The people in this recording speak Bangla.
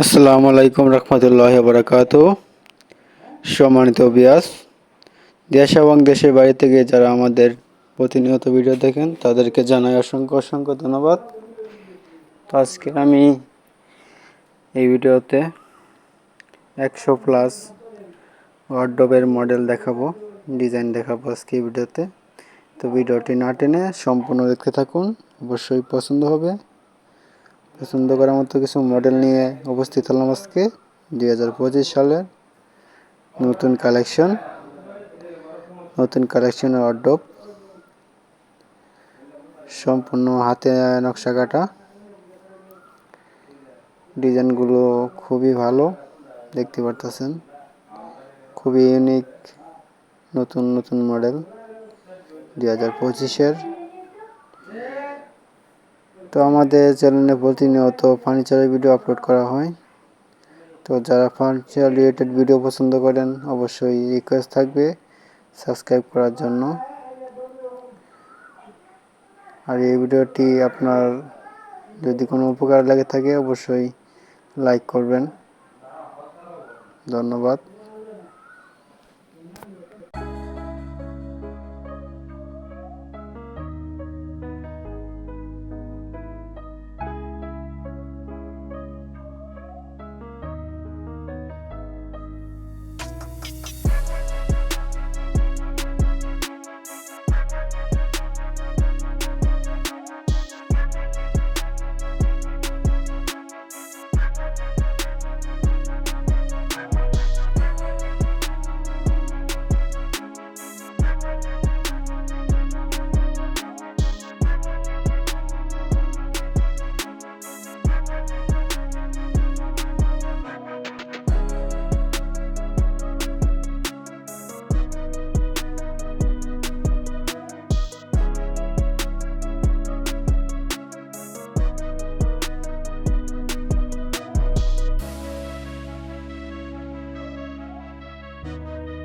আসসালামু আলাইকুম রহমতুল্লাহ বরাকাত সম্মানিত বিয়াস দেশ এবং দেশের বাইরে থেকে যারা আমাদের প্রতিনিয়ত ভিডিও দেখেন, তাদেরকে জানাই অসংখ্য অসংখ্য ধন্যবাদ। আজকে আমি এই ভিডিওতে একশো প্লাস ওয়ার্ডবের মডেল দেখাবো ডিজাইন দেখাবো আজকে এই ভিডিওতে। তো ভিডিওটি না টেনে সম্পূর্ণ দেখতে থাকুন, অবশ্যই পছন্দ হবে। পছন্দ করার মতো কিছু মডেল নিয়ে উপস্থিত হলাম আজকে, দুই হাজার পঁচিশ সালের নতুন কালেকশন নতুন কালেকশনের অর্ডব সম্পূর্ণ হাতে নকশা কাটা। ডিজাইনগুলো খুবই ভালো, দেখতে পারতেছেন। খুবই ইউনিক নতুন নতুন মডেল দুই হাজার পঁচিশের। তো আমাদের চ্যানেলে প্রতিনিয়ত ফার্নিচারের ভিডিও আপলোড করা হয়। তো যারা ফার্নিচার রিলেটেড ভিডিও পছন্দ করেন, অবশ্যই রিকোয়েস্ট থাকবে সাবস্ক্রাইব করার জন্য। আর এই ভিডিওটি আপনার যদি কোনো উপকার লাগে থাকে, অবশ্যই লাইক করবেন। ধন্যবাদ। Música